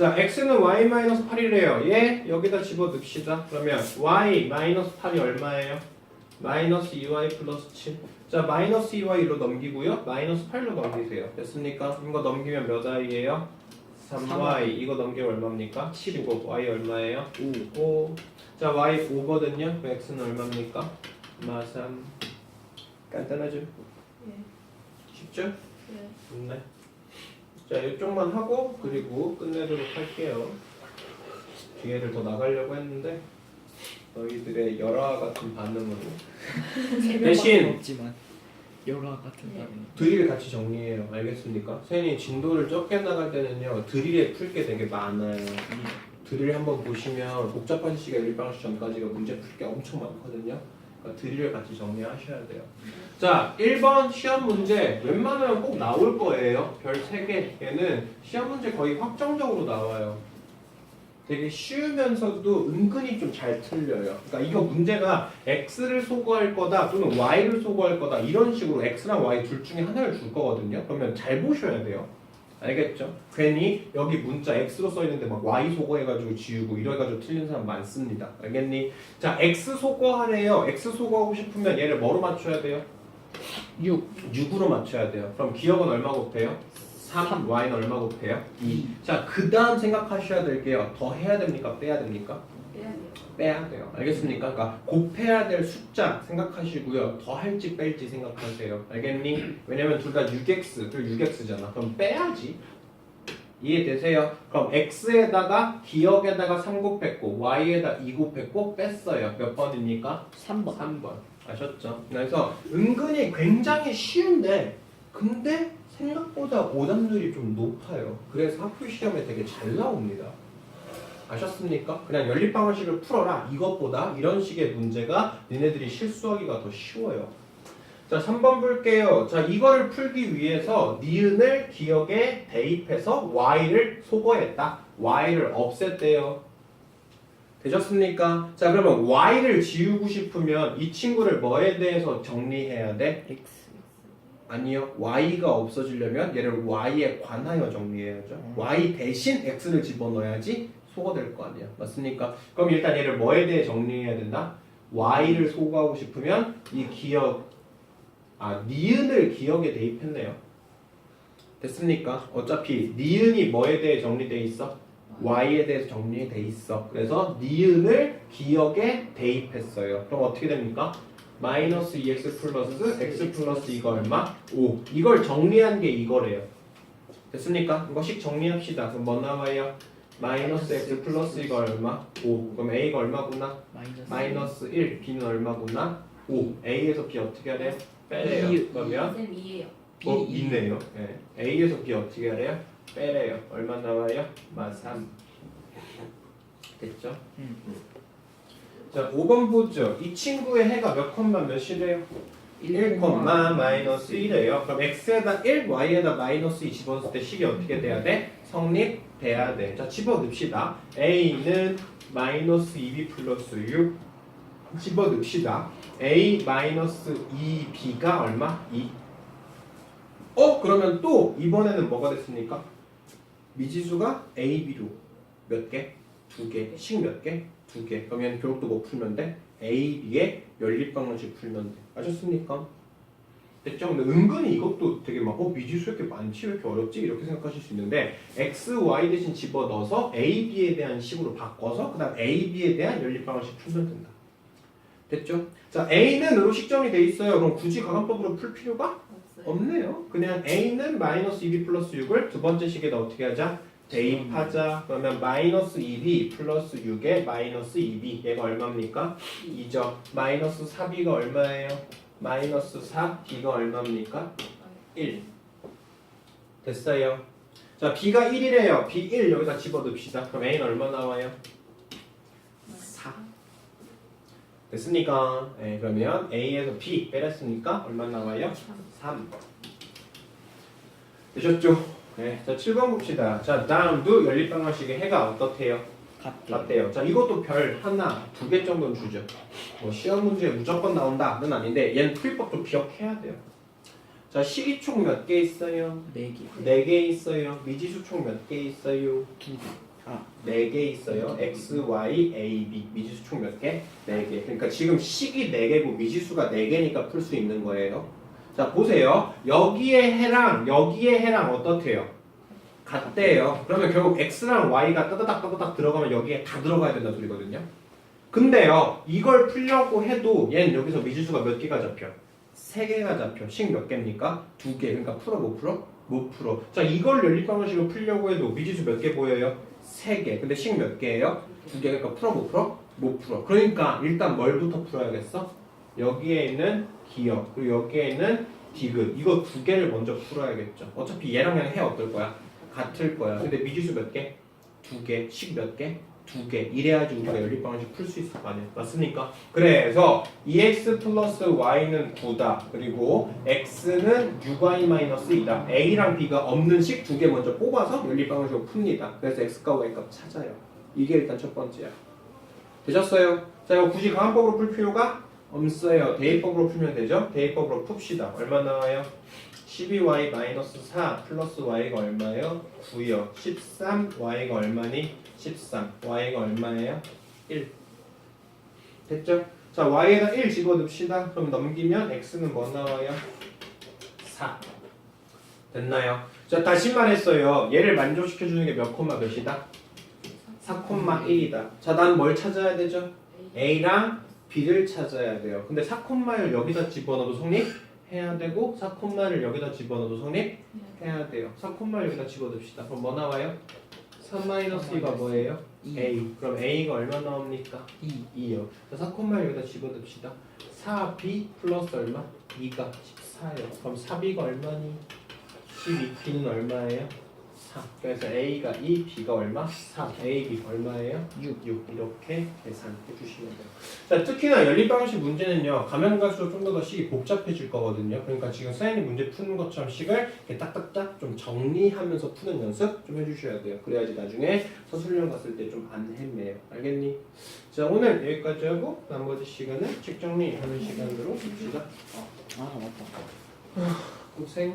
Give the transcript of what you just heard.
자, x는 y-8이래요. 얘 여기다 집어넣읍시다. 그러면 y-8이 얼마예요? 마이너스 2y 플러스 7. 자, 마이너스 2y 로 넘기고요. 마이너스 8로 넘기세요. 됐습니까? 이거 넘기면 몇 i예요? 3y. 이거 넘기면 얼마입니까? 15. y 얼마예요? 5. 5. 자, y 5거든요. 그럼 x는 얼마입니까? 마 3. 간단하죠? 예. 쉽죠? 예. 좋네. 자, 이쪽만 하고 그리고 끝내도록 할게요. 뒤에를 더 나가려고 했는데 너희들의 열화 같은 반응으로 대신- 없지만 열화 같은 네. 반응. 드릴 같이 정리해요. 알겠습니까? 선생님이 진도를 적게 나갈 때는요 드릴에 풀 게 되게 많아요. 드릴 한번 보시면 복잡한 시간 일방시 전까지가 문제 풀 게 엄청 많거든요. 그러니까 드릴을 같이 정리하셔야 돼요. 자, 1번 시험 문제 웬만하면 꼭 나올 거예요. 별 3개에는 시험 문제 거의 확정적으로 나와요. 되게 쉬우면서도 은근히 좀 잘 틀려요. 그러니까 이거 문제가 x를 소거할 거다 또는 y를 소거할 거다 이런 식으로 x랑 y 둘 중에 하나를 줄 거거든요. 그러면 잘 보셔야 돼요. 알겠죠? 괜히 여기 문자 x로 써 있는데 막 y 소거해가지고 지우고 이래가지고 틀린 사람 많습니다. 알겠니? 자, x 소거하래요. x 소거하고 싶으면 얘를 뭐로 맞춰야 돼요? 6 6으로 맞춰야 돼요. 그럼 기억은 얼마 곱해요? 3, y는 얼마 곱해요? 2. 자, 그 다음 생각하셔야 될 게요. 더 해야 됩니까? 빼야 됩니까? 빼야 돼요. 빼야 돼요. 알겠습니까? 그러니까 곱해야 될 숫자 생각하시고요. 더 할지 뺄지 생각하세요. 알겠니? 왜냐면 둘 다 6x, 그리고 6x잖아. 그럼 빼야지. 이해되세요? 그럼 x에다가 기억에다가 3 곱했고 y에다 2 곱했고 뺐어요. 몇 번입니까? 3번 3번 아셨죠? 그래서 은근히 굉장히 쉬운데 근데 생각보다 오답률이 좀 높아요. 그래서 학교 시험에 되게 잘 나옵니다. 아셨습니까? 그냥 연립방정식을 풀어라 이것보다 이런 식의 문제가 니네들이 실수하기가 더 쉬워요. 자 3번 볼게요. 자 이거를 풀기 위해서 니은을 기억에 대입해서 y를 소거했다. y를 없앴대요. 되셨습니까? 자 그러면 y를 지우고 싶으면 이 친구를 뭐에 대해서 정리해야 돼? X 아니요. y가 없어지려면 얘를 y에 관하여 정리해야죠. 음. y 대신 x를 집어넣어야지 소거될 거 아니야. 맞습니까? 그럼 일단 얘를 뭐에 대해 정리해야 된다? y를 소거하고 싶으면 이 기억 아 니은을 기억에 대입했네요. 됐습니까? 어차피 니은이 뭐에 대해 정리돼 있어? y에 대해서 정리돼 있어. 그래서 니은을 기억에 대입했어요. 그럼 어떻게 됩니까? 마이너스 2x 플러스 x 플러스 이거 얼마? 5. 이걸 정리한 게 이거래요. 됐습니까? 이거씩 정리합시다. 그럼 뭐 나와요? 마이너스 x 플러스 이거 얼마? 5. 그럼 a가 얼마구나? 마이너스 마이너스 1. b는 얼마구나? 5. a에서 b 어떻게 하래요? 빼래요. 이- 그러면 쌤 2예요. 어, B 있네요. 네. A에서 B 어떻게 하래요? 빼래요. 얼마 나와요? 마 3. 됐죠? 음. 자, 5번 보죠. 이 친구의 해가 몇 컴마 몇이래요? 1 컴마 마이너스 1이에요. 그럼 x에다 1, y에다 마이너스 2 집어넣을 때 식이 어떻게 돼야 돼? 성립돼야 돼. 자, 집어넣읍시다. a는 마이너스 2b 플러스 6 집어넣읍시다. a 마이너스 2b가 얼마? 2. 어? 그러면 또 이번에는 뭐가 됐습니까? 미지수가 a, b로 몇 개? 두 개. 식 몇 개? 두 개. 그러면 결국 또뭐 풀면 돼? A, b의 연립방정식 풀면 돼. 아셨습니까? 됐죠? 근데 은근히 이것도 되게 막, 어, 미지수 왜 이렇게 많지? 왜 이렇게 어렵지? 이렇게 생각하실 수 있는데, x, y 대신 집어넣어서 a, b에 대한 식으로 바꿔서, 그 다음 a, b에 대한 연립방정식 풀면 된다. 됐죠? 자, a는 으로 식정이 돼 있어요. 그럼 굳이 가정법으로 풀 필요가 없어요. 없네요. 그냥 a는 마이너스 2b 플러스 6을 두 번째 식에다 어떻게 하자? 대입하자. 그러면 마이너스 2b 플러스 6에 마이너스 2b 얘가 얼마입니까? 2죠. 마이너스 4b가 얼마예요? 마이너스 4, b가 얼마입니까? 1. 됐어요. 자, b가 1이래요. b 1 여기다 집어넣읍시다. 그럼 a는 얼마 나와요? 4. 됐습니까? 네, 그러면 a에서 b 빼랬으니까 얼마 나와요? 3. 되셨죠? 네, 자 7번 봅시다. 자 다음도 연립방정식의 해가 어떻대요? 같대 같대요. 자 이것도 별 하나, 두 개 정도는 주죠. 뭐 시험 문제에 무조건 나온다는 아닌데 얘는 풀법도 기억해야 돼요. 자 식이 총몇 개 있어요? 4개 네 개 있어요. 미지수 총 몇 개 있어요? 두 개 아. 4개 있어요. X, Y, A, B. 미지수 총 몇 개? 4개. 그러니까 지금 식이 4개고 미지수가 4개니까 풀 수 있는 거예요. 자, 보세요. 여기에 해랑 여기에 해랑 어떻대요? 같대요. 그러면 결국 X랑 Y가 따다닥 따다닥 들어가면 여기에 다 들어가야 된다는 소리거든요. 근데요, 이걸 풀려고 해도 얘는 여기서 미지수가 몇 개가 잡혀? 3개가 잡혀. 식 몇 개입니까? 2개. 그러니까 풀어 못 풀어? 못 풀어. 자, 이걸 연립 방정식을 풀려고 해도 미지수 몇 개 보여요? 3개. 근데 식 몇 개예요? 2개. 그러니까 풀어 못 풀어? 못 풀어. 그러니까 일단 뭘부터 풀어야겠어? 여기에 있는 기억, 그리고 여기에 있는 디귿. 이거 두 개를 먼저 풀어야겠죠. 어차피 얘랑 얘랑 해 어떨 거야? 같을 거야. 근데 미지수 몇 개? 두 개. 식 몇 개? 두 개. 이래야지 우리가 연립 방정식 풀 수 있을 거 아니야. 맞습니까? 그래서 2x 플러스 y는 9다. 그리고 x는 6y-2다. a랑 b가 없는 식 두 개 먼저 뽑아서 연립 방정식을 풉니다. 그래서 x과 y 값 찾아요. 이게 일단 첫 번째야. 되셨어요? 자, 이거 굳이 강한법으로 풀 필요가 없어요. 대입법으로 풀면 되죠? 대입법으로 풉시다. 얼마 나와요? 12y-4 플러스 y가 얼마예요? 9요. 13y가 얼마니? 13. y가 얼마예요? 1. 됐죠? 자, y에다 1 집어넣읍시다. 그럼 넘기면 x는 뭐 나와요? 4. 됐나요? 자, 다시 말했어요. 얘를 만족시켜주는 게 몇 콤마 몇이다? 4,1이다. 자, 난 뭘 찾아야 되죠? A랑 B를 찾아야 돼요. 근데 4,1을 여기다 집어넣어도 성립해야 되고 4,를 여기다 집어넣어도 성립해야 돼요. 4,를 여기다 집어넣읍시다. 그럼 뭐 나와요? 3-2가 뭐예요? A. 그럼 A가 얼마 나옵니까? 2 2요. 자, 4,를 여기다 집어넣읍시다. 4B 플러스 얼마? 2가 14요. 그럼 4B가 얼마니? 12. B는 얼마예요? 4. 그래서 A가 2, B가 얼마? 4. A, B 얼마예요? 6. 6. 이렇게 계산해 주시면 돼요. 자, 특히나 연립방정식 문제는요. 가면 갈수록 좀더더 식이 복잡해질 거거든요. 그러니까 지금 사연이 문제 푸는 것처럼 식을 이렇게 딱딱딱 좀 정리하면서 푸는 연습 좀 해주셔야 돼요. 그래야지 나중에 서술형 갔을 때 좀 안 헤매요. 알겠니? 자, 오늘 여기까지 하고 나머지 시간은 책 정리하는 시간으로 봅시다. 아 맞다 고생.